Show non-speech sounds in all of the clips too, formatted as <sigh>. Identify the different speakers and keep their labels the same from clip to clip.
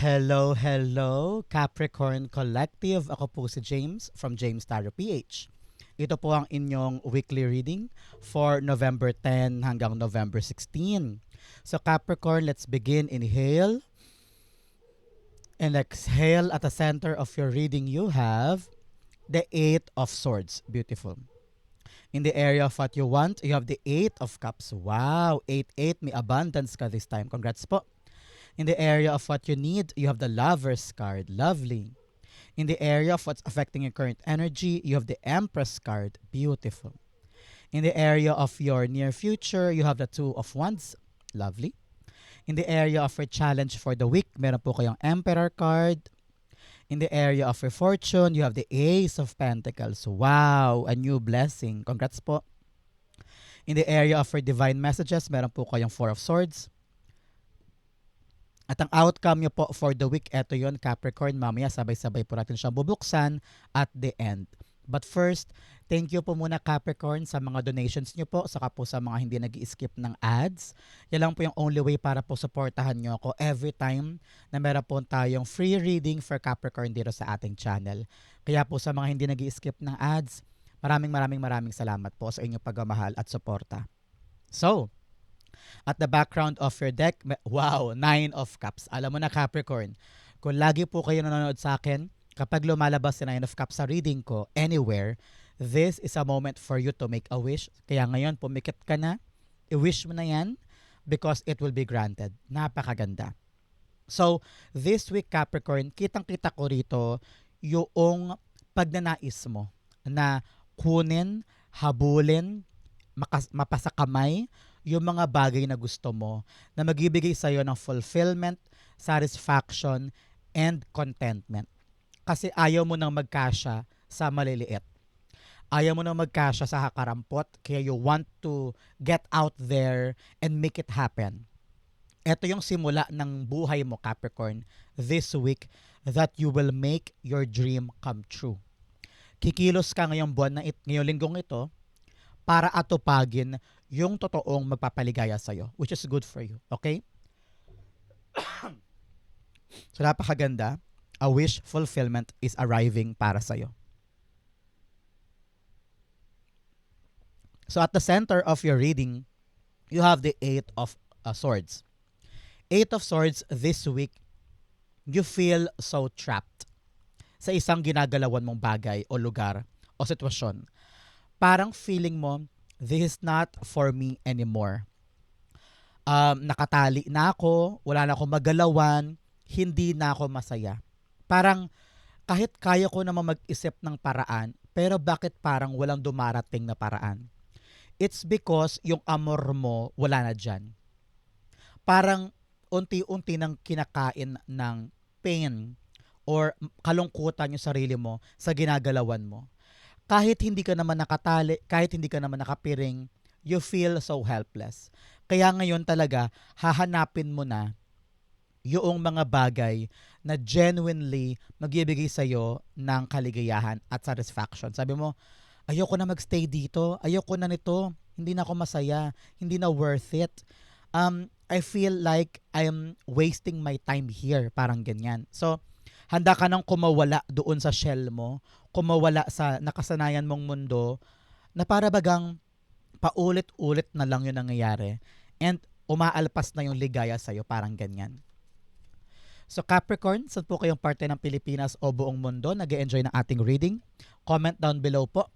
Speaker 1: Hello, hello, Capricorn Collective. Ako po si James from James Tarot PH. Ito po ang inyong weekly reading for November 10 hanggang November 16. So Capricorn, let's begin. Inhale. And exhale at the center of your reading you have the Eight of Swords. Beautiful. In the area of what you want, you have the Eight of Cups. Wow, 8-8. May abundance ka this time. Congrats po. In the area of what you need, you have the Lover's card. Lovely. In the area of what's affecting your current energy, you have the Empress card. Beautiful. In the area of your near future, you have the Two of Wands. Lovely. In the area of your challenge for the week, meron po kayong Emperor card. In the area of your fortune, you have the Ace of Pentacles. Wow, a new blessing. Congrats po. In the area of your divine messages, meron po kayong Four of Swords. At ang outcome nyo po for the week, eto yon Capricorn. Mamaya sabay-sabay po natin siyang bubuksan at the end. But first, thank you po muna Capricorn sa mga donations nyo po, saka po sa mga hindi nag skip ng ads. Yan lang po yung only way para po supportahan nyo ako every time na meron po tayong free reading for Capricorn dito sa ating channel. Kaya po sa mga hindi nag skip ng ads, maraming maraming maraming salamat po sa inyong pagmamahal at suporta. So, at the background of your deck, wow, Nine of Cups. Alam mo na Capricorn, kung lagi po kayo nanonood sa akin, kapag lumalabas si Nine of Cups sa reading ko, anywhere, this is a moment for you to make a wish. Kaya ngayon, pumikit ka na, i-wish mo na yan because it will be granted. Napakaganda. So, this week Capricorn, kitang-kita ko rito yung pagnanais mo na kunin, habulin, makas- mapasakamay yung mga bagay na gusto mo na magbibigay sa iyo ng fulfillment, satisfaction, and contentment. Kasi ayaw mo nang magkasya sa maliliit. Ayaw mo nang magkasya sa hakarampot, kaya you want to get out there and make it happen. Ito yung simula ng buhay mo, Capricorn, this week that you will make your dream come true. Kikilos ka ngayong buwan na it, ngayong linggong ito para atupagin yung totoong magpapaligaya sa'yo, which is good for you. Okay? <coughs> so, napakaganda. A wish fulfillment is arriving para sa'yo. So, at the center of your reading, you have the Eight of uh, Swords. Eight of Swords this week, you feel so trapped sa isang ginagalawan mong bagay o lugar o sitwasyon. Parang feeling mo, this is not for me anymore. Um, nakatali na ako, wala na akong magalawan, hindi na ako masaya. Parang kahit kaya ko naman mag-isip ng paraan, pero bakit parang walang dumarating na paraan? It's because yung amor mo wala na dyan. Parang unti-unti nang kinakain ng pain or kalungkutan yung sarili mo sa ginagalawan mo kahit hindi ka naman nakatali, kahit hindi ka naman nakapiring, you feel so helpless. Kaya ngayon talaga, hahanapin mo na yung mga bagay na genuinely magbibigay sa'yo ng kaligayahan at satisfaction. Sabi mo, ayoko na magstay dito, ayoko na nito, hindi na ako masaya, hindi na worth it. Um, I feel like I'm wasting my time here, parang ganyan. So, handa ka nang kumawala doon sa shell mo, kumawala sa nakasanayan mong mundo, na para bagang paulit-ulit na lang yung nangyayari. And umaalpas na yung ligaya sa'yo, parang ganyan. So Capricorn, saan po kayong parte ng Pilipinas o buong mundo nag enjoy ng ating reading? Comment down below po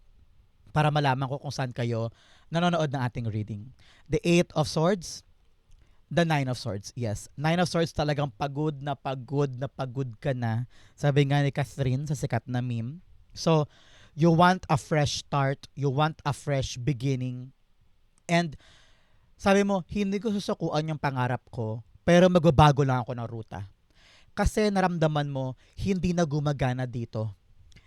Speaker 1: para malaman ko kung saan kayo nanonood ng ating reading. The Eight of Swords, The Nine of Swords, yes. Nine of Swords talagang pagod na pagod na pagod ka na. Sabi nga ni Catherine sa sikat na meme. So, you want a fresh start, you want a fresh beginning. And sabi mo, hindi ko susukuan yung pangarap ko, pero magbabago lang ako ng ruta. Kasi naramdaman mo, hindi na gumagana dito.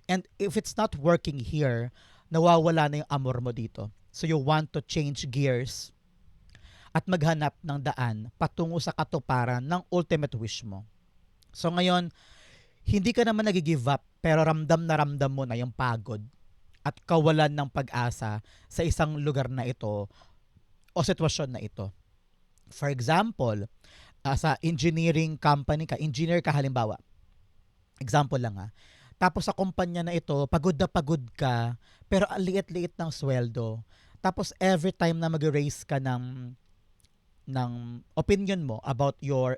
Speaker 1: And if it's not working here, nawawala na yung amor mo dito. So you want to change gears at maghanap ng daan patungo sa katuparan ng ultimate wish mo. So ngayon, hindi ka naman nag-give up pero ramdam na ramdam mo na yung pagod at kawalan ng pag-asa sa isang lugar na ito o sitwasyon na ito. For example, ah, sa engineering company ka, engineer ka halimbawa. Example lang ha. Tapos sa kumpanya na ito, pagod na pagod ka, pero ang liit-liit ng sweldo. Tapos every time na mag-raise ka ng ng opinion mo about your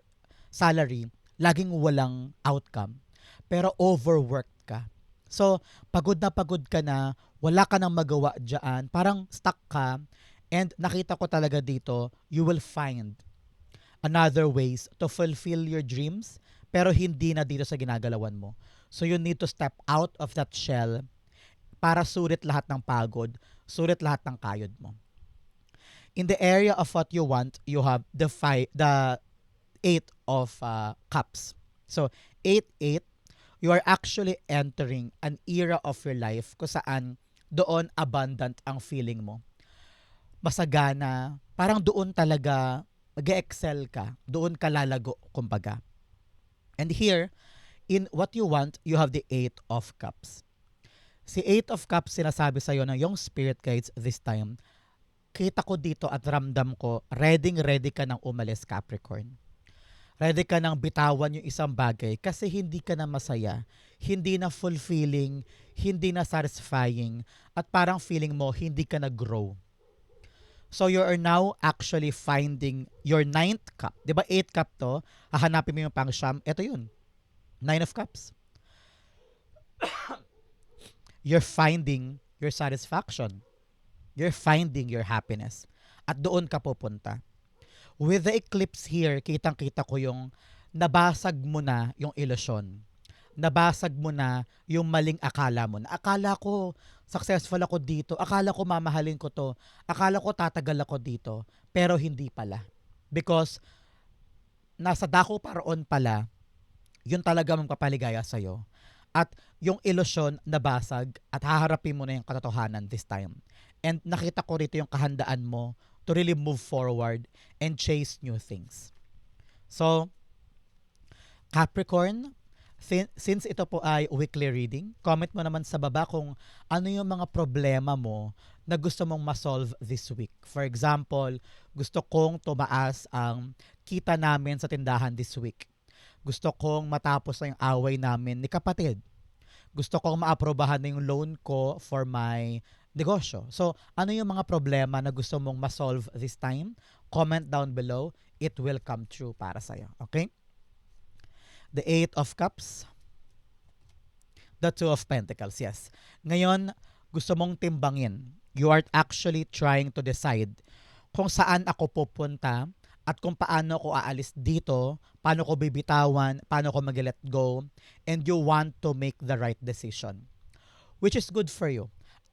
Speaker 1: salary, laging walang outcome. Pero overworked ka. So, pagod na pagod ka na, wala ka nang magawa dyan, parang stuck ka, and nakita ko talaga dito, you will find another ways to fulfill your dreams, pero hindi na dito sa ginagalawan mo. So, you need to step out of that shell para sulit lahat ng pagod, sulit lahat ng kayod mo. In the area of what you want, you have the five, the eight of uh, cups. So, eight, eight, you are actually entering an era of your life kung saan doon abundant ang feeling mo. Masagana, parang doon talaga mag-excel ka, doon ka lalago, kumbaga. And here, in what you want, you have the Eight of Cups. Si Eight of Cups sinasabi sa'yo ng yung spirit guides this time, kita ko dito at ramdam ko, ready ready ka nang umalis Capricorn. Ready ka nang bitawan yung isang bagay kasi hindi ka na masaya, hindi na fulfilling, hindi na satisfying, at parang feeling mo hindi ka na grow. So you are now actually finding your ninth cup. Di ba eight cup to? Hahanapin mo yung pang siyam. Ito yun. Nine of Cups. <coughs> You're finding your satisfaction. You're finding your happiness. At doon ka pupunta. With the eclipse here, kitang-kita ko yung nabasag mo na yung ilusyon. Nabasag mo na yung maling akala mo. Na akala ko successful ako dito. Akala ko mamahalin ko to. Akala ko tatagal ako dito. Pero hindi pala. Because nasa dako paroon pala yun talaga magpapaligaya sa'yo. At yung ilusyon nabasag at haharapin mo na yung katotohanan this time. And nakita ko rito yung kahandaan mo to really move forward and chase new things. So, Capricorn, sin- since ito po ay weekly reading, comment mo naman sa baba kung ano yung mga problema mo na gusto mong ma-solve this week. For example, gusto kong tumaas ang kita namin sa tindahan this week gusto kong matapos na yung away namin ni kapatid. Gusto kong maaprobahan na yung loan ko for my negosyo. So, ano yung mga problema na gusto mong ma-solve this time? Comment down below. It will come true para sa'yo. Okay? The Eight of Cups. The Two of Pentacles, yes. Ngayon, gusto mong timbangin. You are actually trying to decide kung saan ako pupunta at kung paano ko aalis dito, paano ko bibitawan, paano ko mag-let go, and you want to make the right decision. Which is good for you.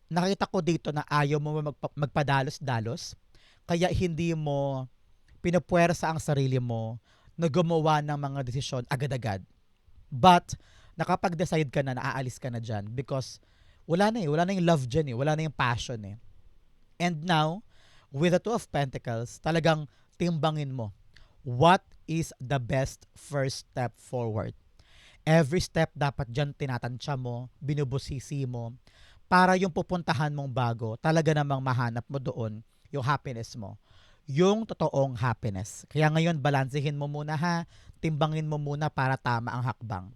Speaker 1: Nakita ko dito na ayaw mo magpa- magpadalos-dalos, kaya hindi mo pinupwersa ang sarili mo na gumawa ng mga desisyon agad-agad. But, nakapag-decide ka na, naaalis ka na dyan because wala na eh, wala na yung love dyan eh, wala na yung passion eh. And now, with the Two of Pentacles, talagang timbangin mo. What is the best first step forward? Every step dapat dyan tinatansya mo, binubusisi mo, para yung pupuntahan mong bago, talaga namang mahanap mo doon yung happiness mo. Yung totoong happiness. Kaya ngayon, balansehin mo muna ha, timbangin mo muna para tama ang hakbang.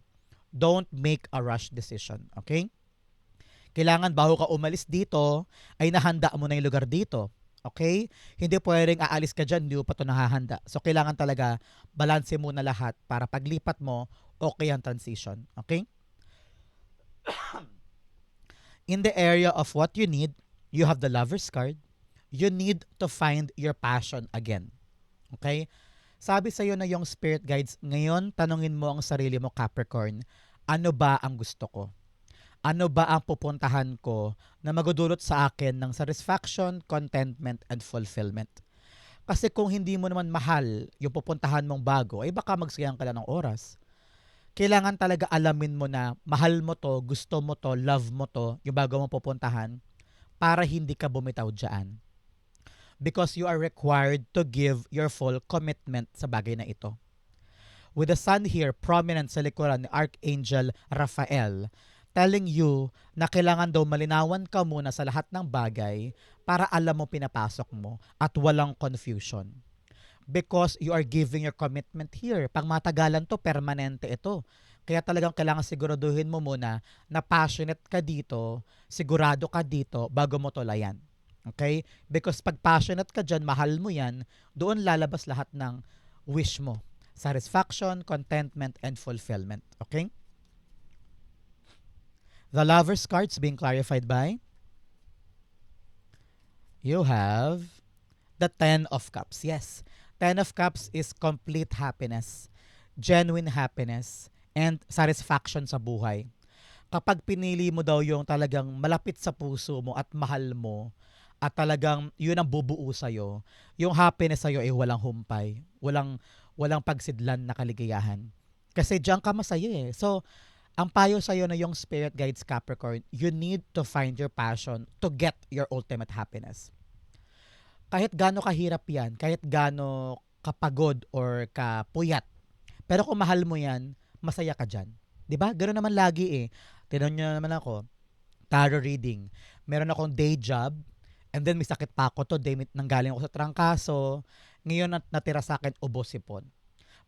Speaker 1: Don't make a rush decision, okay? Kailangan bago ka umalis dito, ay nahanda mo na yung lugar dito Okay? Hindi pwedeng aalis ka dyan, hindi mo pa ito nahahanda. So, kailangan talaga balanse muna lahat para paglipat mo, okay ang transition. Okay? <coughs> In the area of what you need, you have the lover's card. You need to find your passion again. Okay? Sabi sa'yo na yung spirit guides, ngayon tanungin mo ang sarili mo, Capricorn, ano ba ang gusto ko? ano ba ang pupuntahan ko na magudulot sa akin ng satisfaction, contentment, and fulfillment. Kasi kung hindi mo naman mahal yung pupuntahan mong bago, ay baka magsayang ka lang ng oras. Kailangan talaga alamin mo na mahal mo to, gusto mo to, love mo to, yung bago mong pupuntahan, para hindi ka bumitaw dyan. Because you are required to give your full commitment sa bagay na ito. With the sun here, prominent sa likuran ni Archangel Raphael, telling you na kailangan daw malinawan ka muna sa lahat ng bagay para alam mo pinapasok mo at walang confusion. Because you are giving your commitment here. Pang matagalan to, permanente ito. Kaya talagang kailangan siguraduhin mo muna na passionate ka dito, sigurado ka dito bago mo tulayan. Okay? Because pag passionate ka dyan, mahal mo yan, doon lalabas lahat ng wish mo. Satisfaction, contentment, and fulfillment. Okay? The lover's cards being clarified by you have the Ten of Cups. Yes, Ten of Cups is complete happiness, genuine happiness, and satisfaction sa buhay. Kapag pinili mo daw yung talagang malapit sa puso mo at mahal mo, at talagang yun ang bubuo sa'yo, yung happiness sa'yo ay walang humpay, walang, walang pagsidlan na kaligayahan. Kasi diyan ka masaya eh. So, ang payo sa'yo na yung spirit guides Capricorn, you need to find your passion to get your ultimate happiness. Kahit gaano kahirap yan, kahit gaano kapagod or kapuyat, pero kung mahal mo yan, masaya ka dyan. ba? Ganoon naman lagi eh. Tinan niyo naman ako, tarot reading. Meron akong day job, and then may sakit pa ako to, day nanggaling ako sa trangkaso. Ngayon nat natira sa akin ubos-sipon.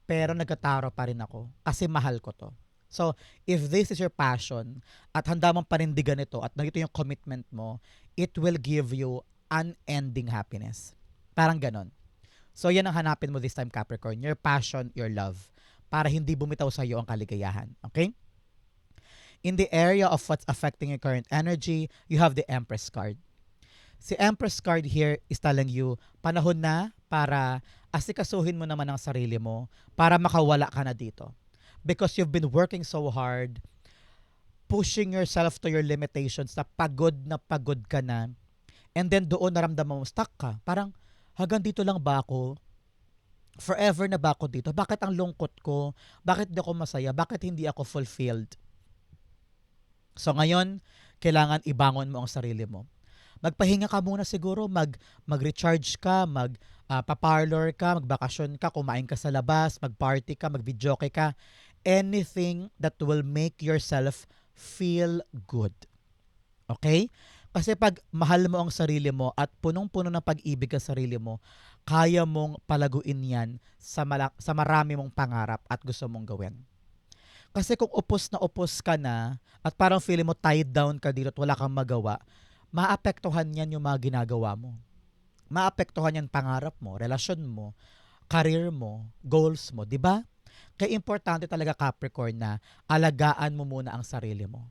Speaker 1: Pero nagkataro pa rin ako kasi mahal ko to. So, if this is your passion at handa mong panindigan ito at nandito yung commitment mo, it will give you unending happiness. Parang ganon. So, yan ang hanapin mo this time, Capricorn. Your passion, your love. Para hindi bumitaw sa iyo ang kaligayahan. Okay? In the area of what's affecting your current energy, you have the Empress card. Si Empress card here is telling you, panahon na para asikasuhin mo naman ang sarili mo para makawala ka na dito. Because you've been working so hard, pushing yourself to your limitations na pagod na pagod ka na. And then doon naramdaman mo, stuck ka. Parang, hanggang dito lang ba ako? Forever na ba ako dito? Bakit ang lungkot ko? Bakit di ako masaya? Bakit hindi ako fulfilled? So ngayon, kailangan ibangon mo ang sarili mo. Magpahinga ka muna siguro, mag mag-recharge ka, mag uh, pa-parlor ka, magbakasyon ka, kumain ka sa labas, mag-party ka, mag-videoke ka. Anything that will make yourself feel good. Okay? Kasi pag mahal mo ang sarili mo at punong-puno ng pag-ibig ang sarili mo, kaya mong palaguin yan sa, mala- sa marami mong pangarap at gusto mong gawin. Kasi kung upos na upos ka na at parang feeling mo tied down ka dito at wala kang magawa, maapektuhan yan yung mga ginagawa mo. Maapektuhan yan pangarap mo, relasyon mo, career mo, goals mo, di ba? Kaya importante talaga Capricorn na alagaan mo muna ang sarili mo.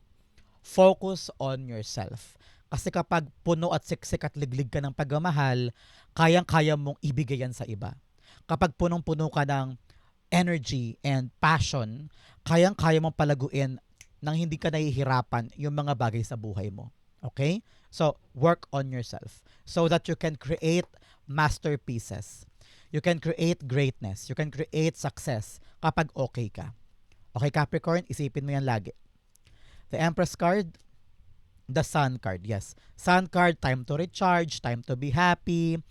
Speaker 1: Focus on yourself. Kasi kapag puno at siksik at liglig ka ng pagmamahal, kayang-kaya mong ibigay yan sa iba. Kapag punong-puno ka ng energy and passion, kayang-kaya mong palaguin nang hindi ka nahihirapan yung mga bagay sa buhay mo. Okay? So, work on yourself so that you can create masterpieces. You can create greatness. You can create success kapag okay ka. Okay, Capricorn? Isipin mo yan lagi. The Empress card, the Sun card. Yes. Sun card, time to recharge, time to be happy,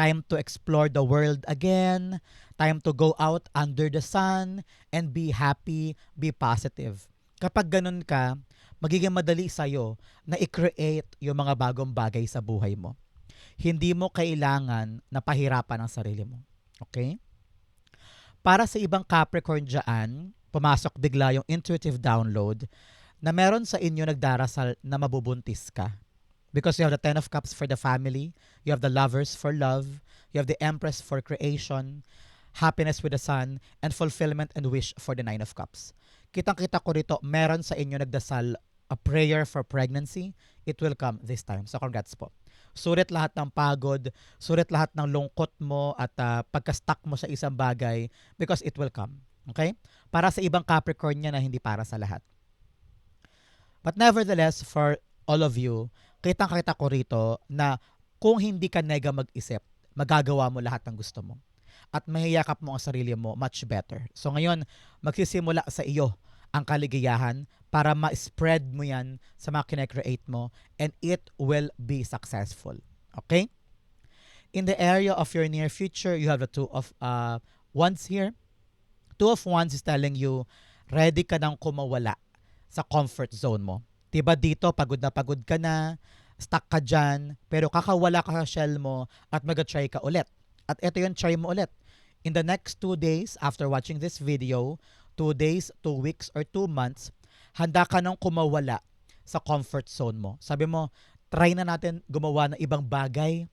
Speaker 1: time to explore the world again, time to go out under the sun and be happy, be positive. Kapag ganun ka, magiging madali sa'yo na i-create yung mga bagong bagay sa buhay mo. Hindi mo kailangan na pahirapan ang sarili mo. Okay? Para sa ibang Capricorn dyan, pumasok bigla yung intuitive download na meron sa inyo nagdarasal na mabubuntis ka. Because you have the Ten of Cups for the family, you have the Lovers for love, you have the Empress for creation, happiness with the sun, and fulfillment and wish for the Nine of Cups kitang-kita ko rito, meron sa inyo nagdasal a prayer for pregnancy, it will come this time. So congrats po. Sulit lahat ng pagod, sulit lahat ng lungkot mo at uh, pagka-stuck mo sa isang bagay because it will come. Okay? Para sa ibang Capricorn niya na hindi para sa lahat. But nevertheless, for all of you, kitang-kita ko rito na kung hindi ka nega mag-isip, magagawa mo lahat ng gusto mo at mahiyakap mo ang sarili mo much better. So ngayon, magsisimula sa iyo ang kaligayahan para ma-spread mo yan sa mga kinecreate mo and it will be successful. Okay? In the area of your near future, you have the two of uh, wands here. Two of wands is telling you, ready ka nang kumawala sa comfort zone mo. Diba dito, pagod na pagod ka na, stuck ka dyan, pero kakawala ka sa shell mo at mag-try ka ulit. At ito yung try mo ulit in the next two days after watching this video, two days, two weeks, or two months, handa ka nang kumawala sa comfort zone mo. Sabi mo, try na natin gumawa ng ibang bagay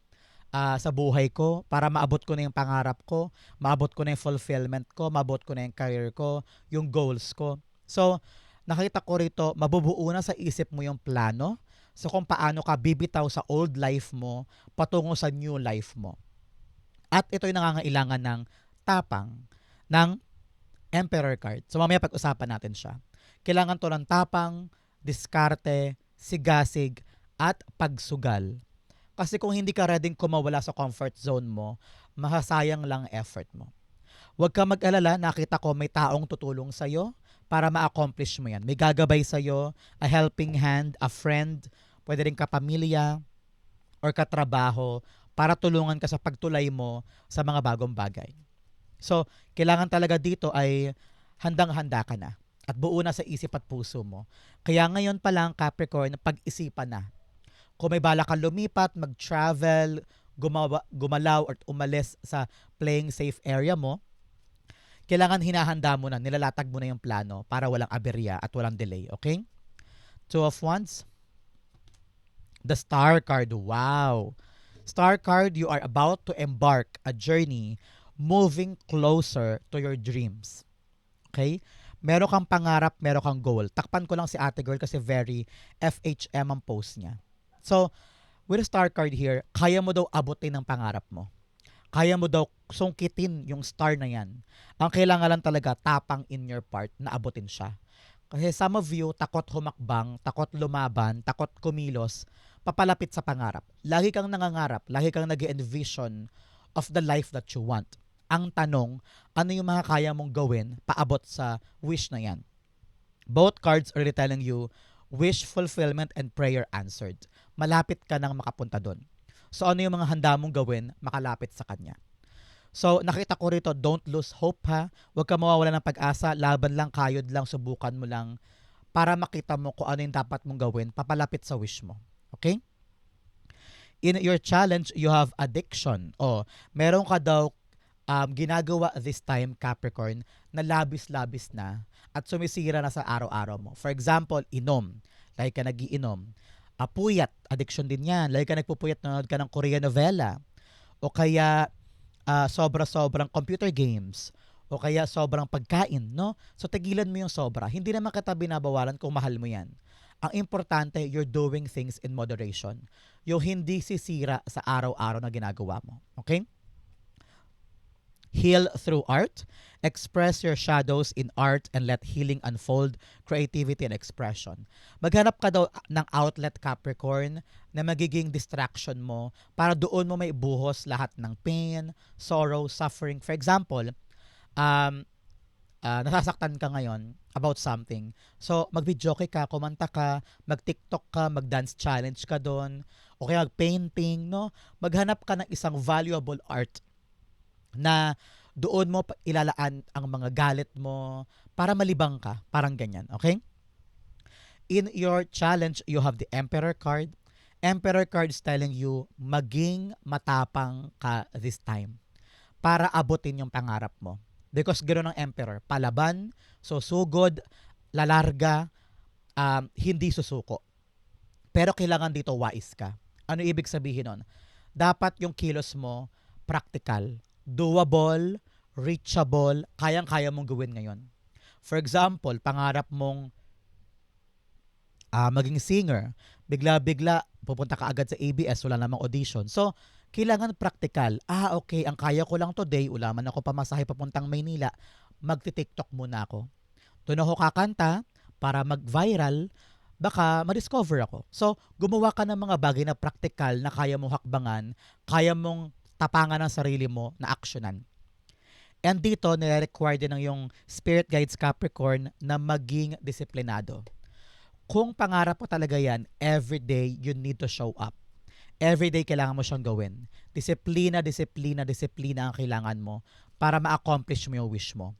Speaker 1: ah, sa buhay ko para maabot ko na yung pangarap ko, maabot ko na yung fulfillment ko, maabot ko na yung career ko, yung goals ko. So, nakita ko rito, mabubuo na sa isip mo yung plano so kung paano ka bibitaw sa old life mo patungo sa new life mo. At ito'y nangangailangan ng tapang ng Emperor card. So mamaya pag-usapan natin siya. Kailangan to ng tapang, diskarte, sigasig, at pagsugal. Kasi kung hindi ka ready kumawala sa comfort zone mo, mahasayang lang effort mo. Huwag ka mag-alala, nakita ko may taong tutulong sa'yo para ma-accomplish mo yan. May gagabay sa'yo, a helping hand, a friend, pwede rin kapamilya, or katrabaho para tulungan ka sa pagtulay mo sa mga bagong bagay. So, kailangan talaga dito ay handang-handa ka na at buo na sa isip at puso mo. Kaya ngayon pa lang, Capricorn, pag-isipan na. Kung may bala ka lumipat, mag-travel, gumawa, gumalaw or umalis sa playing safe area mo, kailangan hinahanda mo na, nilalatag mo na yung plano para walang aberya at walang delay, okay? Two of Wands. The Star card. Wow. Star card, you are about to embark a journey moving closer to your dreams. Okay? Meron kang pangarap, meron kang goal. Takpan ko lang si ate girl kasi very FHM ang post niya. So, with a star card here, kaya mo daw abutin ang pangarap mo. Kaya mo daw sungkitin yung star na yan. Ang kailangan lang talaga tapang in your part na abutin siya. Kasi some of you, takot humakbang, takot lumaban, takot kumilos, papalapit sa pangarap. Lagi kang nangangarap, lagi kang nag envision of the life that you want. Ang tanong, ano yung mga kaya mong gawin paabot sa wish na yan? Both cards are telling you, wish fulfillment and prayer answered. Malapit ka nang makapunta doon. So ano yung mga handa mong gawin makalapit sa kanya? So nakita ko rito, don't lose hope ha. Huwag ka mawawala ng pag-asa, laban lang, kayod lang, subukan mo lang para makita mo kung ano yung dapat mong gawin papalapit sa wish mo. Okay? In your challenge, you have addiction. O, meron ka daw um, ginagawa this time, Capricorn, na labis-labis na at sumisira na sa araw-araw mo. For example, inom. Like ka nagiinom. Apuyat, addiction din yan. Like ka nagpupuyat, nanonood ka ng Korean novela. O kaya uh, sobra-sobrang computer games. O kaya sobrang pagkain, no? So, tigilan mo yung sobra. Hindi naman kita binabawalan kung mahal mo yan. Ang importante, you're doing things in moderation. Yung hindi sisira sa araw-araw na ginagawa mo. Okay? Heal through art. Express your shadows in art and let healing unfold, creativity and expression. Maghanap ka daw ng outlet Capricorn na magiging distraction mo para doon mo may buhos lahat ng pain, sorrow, suffering. For example, um, uh, nasasaktan ka ngayon about something. So, mag-videoke ka, kumanta ka, mag-TikTok ka, mag-dance challenge ka doon, o kaya mag-painting, no? Maghanap ka ng isang valuable art na doon mo ilalaan ang mga galit mo para malibang ka, parang ganyan, okay? In your challenge, you have the Emperor card. Emperor card is telling you, maging matapang ka this time para abutin yung pangarap mo. Because ganoon ang emperor. Palaban, susugod, lalarga, um, hindi susuko. Pero kailangan dito wise ka. Ano ibig sabihin nun? Dapat yung kilos mo practical, doable, reachable, kayang-kaya mong gawin ngayon. For example, pangarap mong uh, maging singer, bigla-bigla pupunta ka agad sa ABS, wala namang audition. So, kailangan practical. Ah, okay, ang kaya ko lang today, ulaman ako pamasahe papuntang Maynila, magti-TikTok muna ako. Doon ako kakanta para mag-viral, baka ma-discover ako. So, gumawa ka ng mga bagay na practical na kaya mong hakbangan, kaya mong tapangan ng sarili mo na aksyonan. And dito, nire-require din ng yung Spirit Guides Capricorn na maging disiplinado. Kung pangarap mo talaga yan, every day you need to show up everyday kailangan mo siyang gawin. Disiplina, disiplina, disiplina ang kailangan mo para ma-accomplish mo yung wish mo.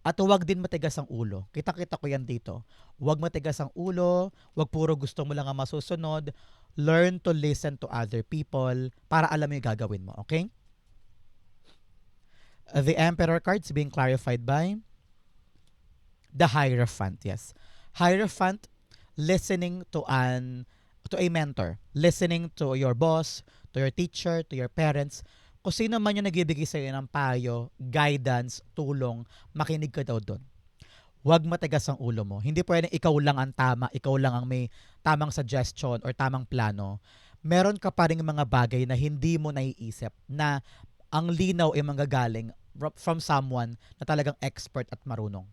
Speaker 1: At huwag din matigas ang ulo. Kita-kita ko yan dito. Huwag matigas ang ulo, huwag puro gusto mo lang ang masusunod. Learn to listen to other people para alam mo yung gagawin mo, okay? The Emperor cards being clarified by the Hierophant. Yes. Hierophant, listening to an to a mentor, listening to your boss, to your teacher, to your parents, kung sino man yung nagbibigay sa iyo ng payo, guidance, tulong, makinig ka daw doon. Huwag matigas ang ulo mo. Hindi pwedeng ikaw lang ang tama, ikaw lang ang may tamang suggestion or tamang plano. Meron ka pa rin mga bagay na hindi mo naiisip na ang linaw ay manggagaling from someone na talagang expert at marunong.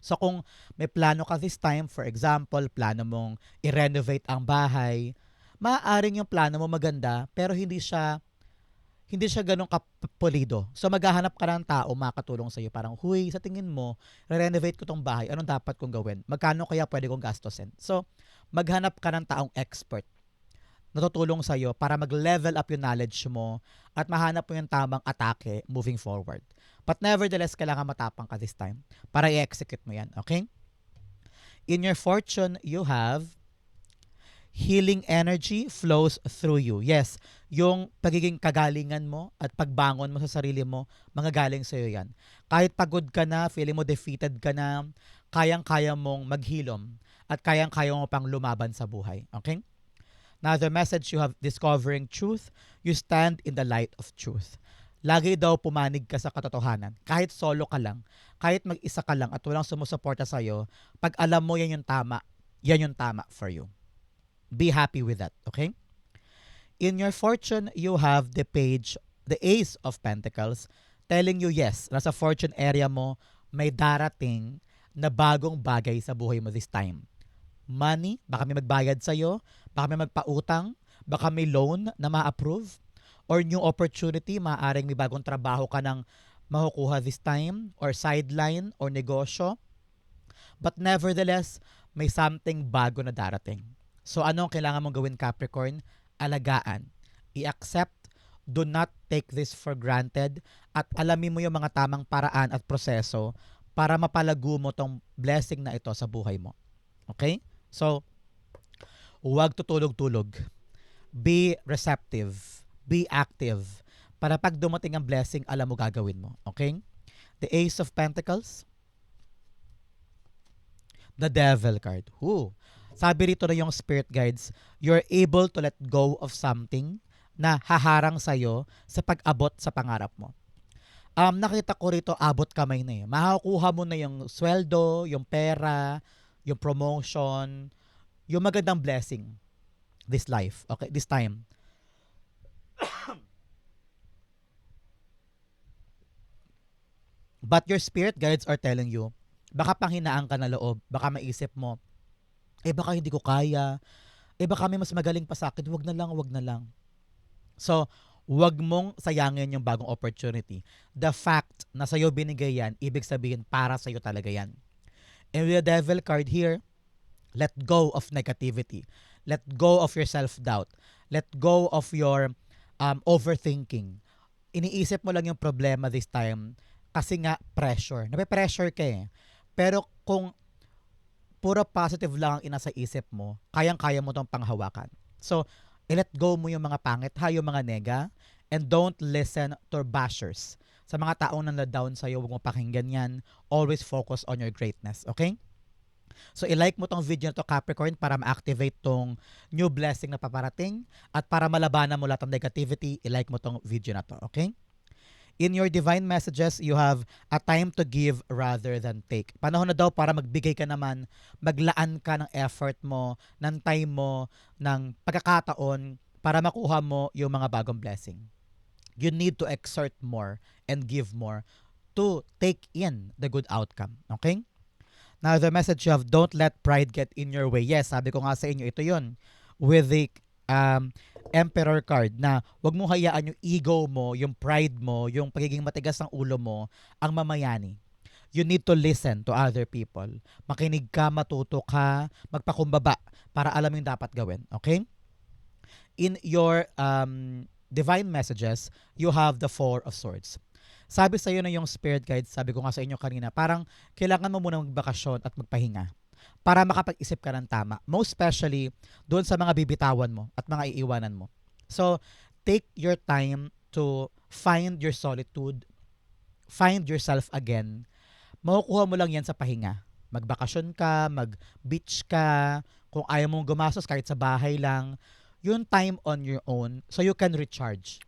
Speaker 1: So kung may plano ka this time, for example, plano mong i-renovate ang bahay, maaaring yung plano mo maganda pero hindi siya hindi siya ganun kapulido. So maghahanap ka ng tao makatulong sa iyo. Parang, huy, sa tingin mo, re-renovate ko tong bahay. Anong dapat kong gawin? Magkano kaya pwede kong gastusin? So, maghanap ka ng taong expert na tutulong sa iyo para mag-level up yung knowledge mo at mahanap mo yung tamang atake moving forward. But nevertheless, kailangan matapang ka this time para i-execute mo yan. Okay? In your fortune, you have healing energy flows through you. Yes, yung pagiging kagalingan mo at pagbangon mo sa sarili mo, mga galing sa iyo yan. Kahit pagod ka na, feeling mo defeated ka na, kayang-kaya mong maghilom at kayang-kaya mo pang lumaban sa buhay. Okay? Now, the message you have discovering truth, you stand in the light of truth. Lagi daw pumanig ka sa katotohanan. Kahit solo ka lang, kahit mag-isa ka lang at walang sumusuporta sa'yo, pag alam mo yan yung tama, yan yung tama for you. Be happy with that, okay? In your fortune, you have the page, the Ace of Pentacles, telling you yes, nasa fortune area mo, may darating na bagong bagay sa buhay mo this time. Money, baka may magbayad sa'yo, baka may magpautang, baka may loan na ma-approve, or new opportunity, maaaring may bagong trabaho ka ng makukuha this time, or sideline, or negosyo. But nevertheless, may something bago na darating. So ano ang kailangan mong gawin Capricorn? Alagaan. I-accept. Do not take this for granted. At alamin mo yung mga tamang paraan at proseso para mapalago mo tong blessing na ito sa buhay mo. Okay? So, huwag tutulog-tulog. Be receptive. Be active. Para pag dumating ang blessing, alam mo gagawin mo. Okay? The Ace of Pentacles. The Devil card. Who? Sabi rito na yung spirit guides, you're able to let go of something na haharang sa'yo sa pag-abot sa pangarap mo. Um, nakita ko rito, abot kamay na eh. Makakuha mo na yung sweldo, yung pera, yung promotion, yung magandang blessing this life, okay, this time. <coughs> But your spirit guides are telling you, baka panghinaan ka na loob, baka maisip mo, eh baka hindi ko kaya, eh baka may mas magaling pa sa akin, wag na lang, wag na lang. So, wag mong sayangin yung bagong opportunity. The fact na sa'yo binigay yan, ibig sabihin para sa'yo talaga yan. And with the devil card here, let go of negativity. Let go of your self-doubt. Let go of your um, overthinking. Iniisip mo lang yung problema this time kasi nga pressure. Nape-pressure ka eh. Pero kung puro positive lang ang inasa isip mo, kayang-kaya mo tong panghawakan. So, i-let go mo yung mga pangit ha, yung mga nega, and don't listen to bashers. Sa mga taong nanda-down sa'yo, huwag mo pakinggan yan. Always focus on your greatness, okay? So, i-like mo tong video na to Capricorn para ma-activate tong new blessing na paparating at para malabanan mo lahat ng negativity, i-like mo tong video na to, okay? In your divine messages, you have a time to give rather than take. Panahon na daw para magbigay ka naman, maglaan ka ng effort mo, ng time mo, ng pagkakataon para makuha mo yung mga bagong blessing. You need to exert more and give more to take in the good outcome. Okay? Now, the message have, don't let pride get in your way. Yes, sabi ko nga sa inyo, ito yun. With the um, emperor card na wag mo hayaan yung ego mo, yung pride mo, yung pagiging matigas ng ulo mo ang mamayani. You need to listen to other people. Makinig ka, matuto ka, magpakumbaba para alam yung dapat gawin. Okay? In your um, divine messages, you have the Four of Swords. Sabi sa iyo na yung spirit guide, sabi ko nga sa inyo kanina, parang kailangan mo muna magbakasyon at magpahinga para makapag-isip ka ng tama. Most especially doon sa mga bibitawan mo at mga iiwanan mo. So, take your time to find your solitude, find yourself again, makukuha mo lang yan sa pahinga. Magbakasyon ka, mag-beach ka, kung ayaw mong gumastos kahit sa bahay lang, yung time on your own so you can recharge.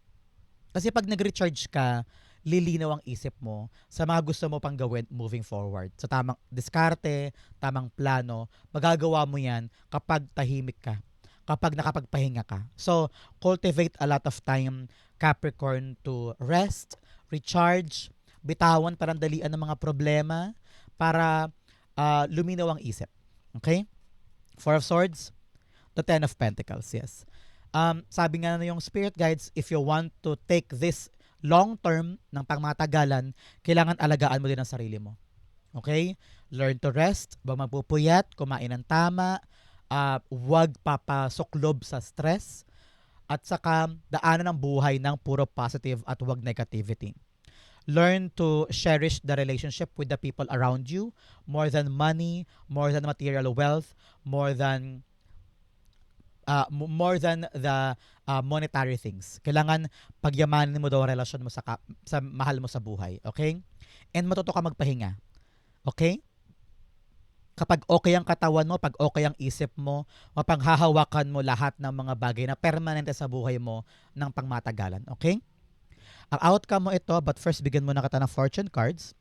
Speaker 1: Kasi pag nag-recharge ka, lilinaw ang isip mo sa mga gusto mo pang gawin moving forward. Sa tamang diskarte, tamang plano, magagawa mo yan kapag tahimik ka, kapag nakapagpahinga ka. So, cultivate a lot of time, Capricorn, to rest, recharge, bitawan parandalian ng mga problema para ah, luminaw ang isip. Okay? Four of Swords, the Ten of Pentacles, yes. Um, sabi nga na yung spirit guides, if you want to take this long term ng pangmatagalan, kailangan alagaan mo din ang sarili mo. Okay? Learn to rest, wag magpupuyat, kumain ng tama, uh, wag papasuklob sa stress, at saka daanan ng buhay ng puro positive at wag negativity. Learn to cherish the relationship with the people around you more than money, more than material wealth, more than uh, more than the uh, monetary things. Kailangan pagyamanin mo daw ang relasyon mo sa, ka- sa mahal mo sa buhay. Okay? And matuto ka magpahinga. Okay? Kapag okay ang katawan mo, pag okay ang isip mo, mapanghahawakan mo lahat ng mga bagay na permanente sa buhay mo ng pangmatagalan. Okay? Ang outcome mo ito, but first bigyan mo na kita ng fortune cards.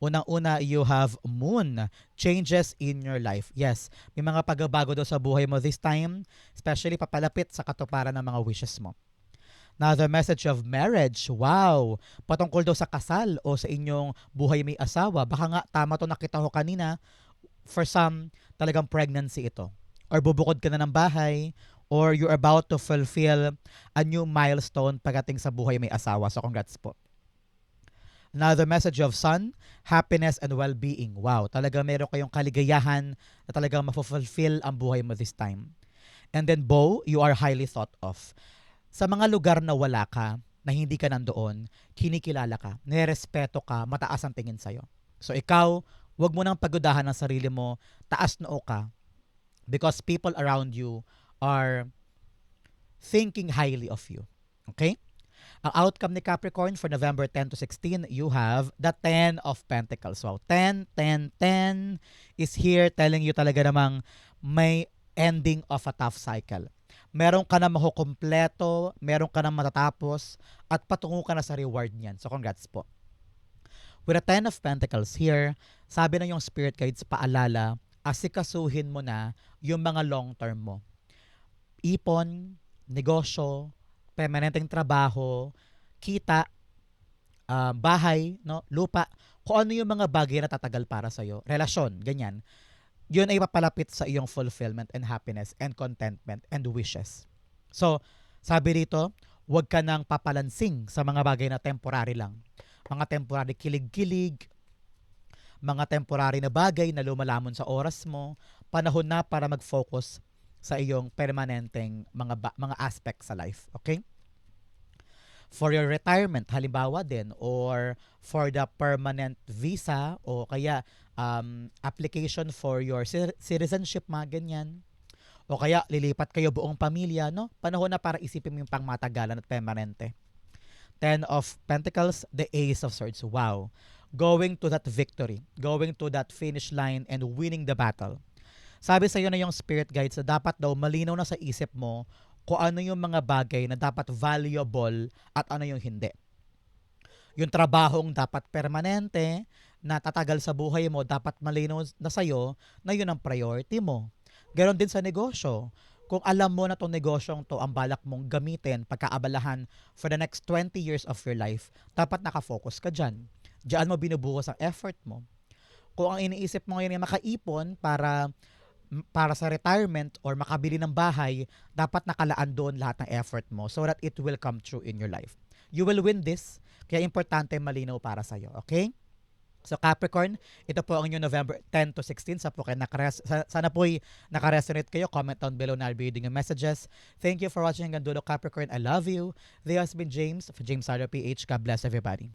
Speaker 1: Unang-una, you have moon changes in your life. Yes, may mga pagbabago daw sa buhay mo this time, especially papalapit sa katuparan ng mga wishes mo. Now, the message of marriage, wow, patungkol daw sa kasal o sa inyong buhay may asawa. Baka nga, tama to nakita ko kanina, for some, talagang pregnancy ito. Or bubukod ka na ng bahay, or you're about to fulfill a new milestone pagdating sa buhay may asawa. So, congrats po. Now, the message of sun, happiness and well-being. Wow, talaga meron kayong kaligayahan na talagang mafulfill ang buhay mo this time. And then, Bo, you are highly thought of. Sa mga lugar na wala ka, na hindi ka nandoon, kinikilala ka, nirespeto ka, mataas ang tingin sa'yo. So, ikaw, wag mo nang pagudahan ang sarili mo, taas noo ka. Because people around you are thinking highly of you. Okay? Ang outcome ni Capricorn for November 10 to 16, you have the 10 of Pentacles. Wow, 10, 10, 10 is here telling you talaga namang may ending of a tough cycle. Meron ka na makukumpleto, meron ka na matatapos, at patungo ka na sa reward niyan. So congrats po. With the 10 of Pentacles here, sabi na yung spirit guides paalala, asikasuhin mo na yung mga long term mo. Ipon, negosyo, permanenteng trabaho, kita, ah, bahay, no, lupa, kung ano yung mga bagay na tatagal para sa iyo, relasyon, ganyan. Yun ay papalapit sa iyong fulfillment and happiness and contentment and wishes. So, sabi rito, huwag ka nang papalansing sa mga bagay na temporary lang. Mga temporary kilig-kilig, mga temporary na bagay na lumalamon sa oras mo, panahon na para mag-focus sa iyong permanenteng mga ba- mga aspects sa life, okay? For your retirement, halimbawa din, or for the permanent visa, o kaya um, application for your ci- citizenship, mga ganyan. O kaya lilipat kayo buong pamilya, no? Panahon na para isipin mo yung pangmatagalan at permanente. Ten of Pentacles, the Ace of Swords. Wow. Going to that victory. Going to that finish line and winning the battle. Sabi sa iyo na yung spirit guides na dapat daw malinaw na sa isip mo kung ano yung mga bagay na dapat valuable at ano yung hindi. Yung trabahong dapat permanente, na tatagal sa buhay mo, dapat malinaw na sa'yo na yun ang priority mo. Ganon din sa negosyo. Kung alam mo na tong negosyong to ang balak mong gamitin, pagkaabalahan for the next 20 years of your life, dapat nakafocus ka dyan. Diyan mo binubuhos ang effort mo. Kung ang iniisip mo ngayon ay makaipon para para sa retirement or makabili ng bahay, dapat nakalaan doon lahat ng effort mo so that it will come true in your life. You will win this, kaya importante malinaw para sa'yo, okay? So Capricorn, ito po ang inyong November 10 to 16. Sa po kayo nakares- sa- sana po'y nakaresonate kayo. Comment down below na I'll be reading your messages. Thank you for watching hanggang dulo Capricorn. I love you. This has been James for James Sardo PH. God bless everybody.